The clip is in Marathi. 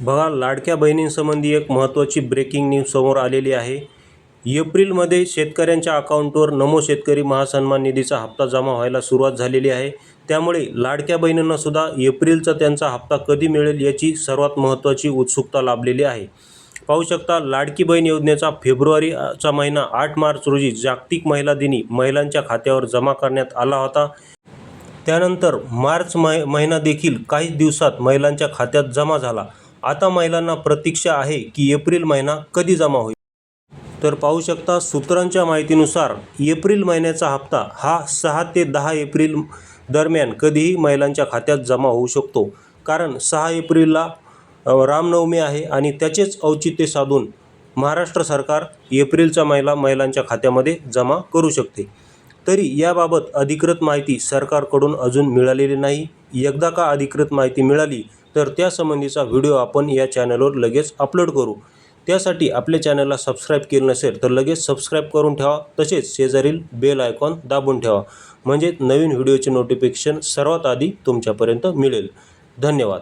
बघा लाडक्या बहिणींसंबंधी एक महत्त्वाची ब्रेकिंग न्यूज समोर आलेली आहे. एप्रिलमध्ये शेतकऱ्यांच्या अकाउंटवर नमो शेतकरी महासन्मान निधीचा हप्ता जमा व्हायला सुरुवात झालेली आहे. त्यामुळे लाडक्या बहिणींनासुद्धा एप्रिलचा त्यांचा हप्ता कधी मिळेल याची सर्वात महत्त्वाची उत्सुकता लाभलेली आहे. पाहू शकता लाडकी बहीण योजनेचा फेब्रुवारीचा महिना आठ मार्च रोजी जागतिक महिला दिनी महिलांच्या खात्यावर जमा करण्यात आला होता. त्यानंतर मार्च मै महिना देखील काही दिवसात महिलांच्या खात्यात जमा झाला. आता महिलांना प्रतीक्षा आहे की एप्रिल महिना कधी जमा होईल? तर पाहू शकता सूत्रांच्या माहितीनुसार एप्रिल महिन्याचा हप्ता हा सहा ते दहा एप्रिल दरम्यान कधीही महिलांच्या खात्यात जमा होऊ शकतो. कारण सहा एप्रिलला रामनवमी आहे आणि त्याचेच औचित्य साधून महाराष्ट्र सरकार एप्रिलचा महिला महिलांच्या खात्यामध्ये जमा करू शकते. तरी याबाबत अधिकृत माहिती सरकारकडून अजून मिळालेली नाही. एकदा का अधिकृत माहिती मिळाली तर त्यासंबंधीचा व्हिडिओ आपण या चॅनलवर लगेच अपलोड करू. त्यासाठी आपल्या चॅनलला सबस्क्राईब केलं नसेल तर लगेच सबस्क्राईब करून ठेवा. तसेच शेजारील बेल आयकॉन दाबून ठेवा. म्हणजे नवीन व्हिडिओचे नोटिफिकेशन सर्वात आधी तुमच्यापर्यंत मिळेल. धन्यवाद.